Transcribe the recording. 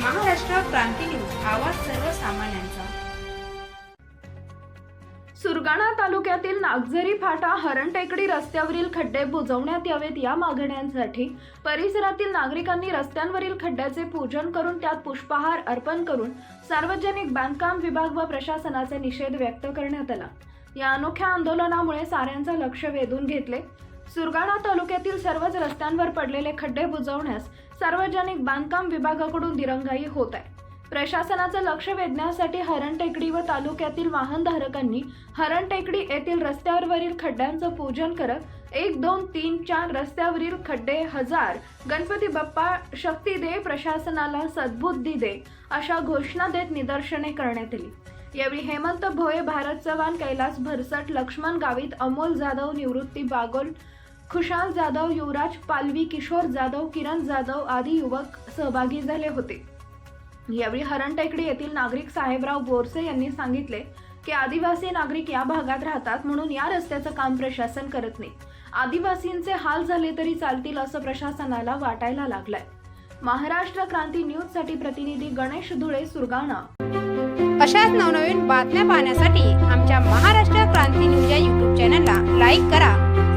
क्रांती news आवाज सर्वसामान्यांचा. सुरगाणा तालुक्यातील नागझरी फाटा हरणटेकडी रस्त्यावरील खड्डे बुजवण्यात यावेत या मागण्यांसाठी. परिसरातील नागरिकांनी रस्त्यांवरील खड्ड्याचे पूजन करून त्यात पुष्पहार अर्पण करून सार्वजनिक बांधकाम विभाग व प्रशासनाचा निषेध व्यक्त करण्यात आला. या अनोख्या आंदोलनामुळे साऱ्यांचं लक्ष वेधून घेतले. सुरगाणा तालुक्यातील सर्वच रस्त्यांवर पडलेले खड्डे बुजवण्यास सार्वजनिक बांधकाम विभागाकडून दिरंगाई होत आहे. प्रशासनाचं लक्ष वेधण्यासाठी हरणटेकडी व तालुक्यातील वाहनधारकांनी हरणटेकडी येथील रस्त्यावरील खड्ड्यांचं पूजन करत एक दोन तीन चार रस्त्यावरील खड्डे हजार गणपती बाप्पा शक्ती दे प्रशासनाला सद्बुद्धी दे अशा घोषणा देत निदर्शने करण्यात आली. यावेळी हेमंत भोये भारत चव्हाण कैलास भरसट लक्ष्मण गावित अमोल जाधव निवृत्ती बागोल खुशाल जाधव युवराज पालवी किशोर जाधव किरण जाधव आदी युवक सहभागी झाले होते. यावेळी हरणटेकडी येथील नागरिक साहेबराव बोरसे यांनी सांगितले की आदिवासी नागरिक या भागात राहतात म्हणून या रस्त्याचं काम प्रशासन करत नाही. आदिवासींचे हाल झाले तरी चालतील असं प्रशासनाला वाटायला लागलंय. महाराष्ट्र क्रांती न्यूजसाठी प्रतिनिधी गणेश धुळे सुरगाणा. अशाच नवनवीन बातम्या पाहण्यासाठी आमच्या महाराष्ट्र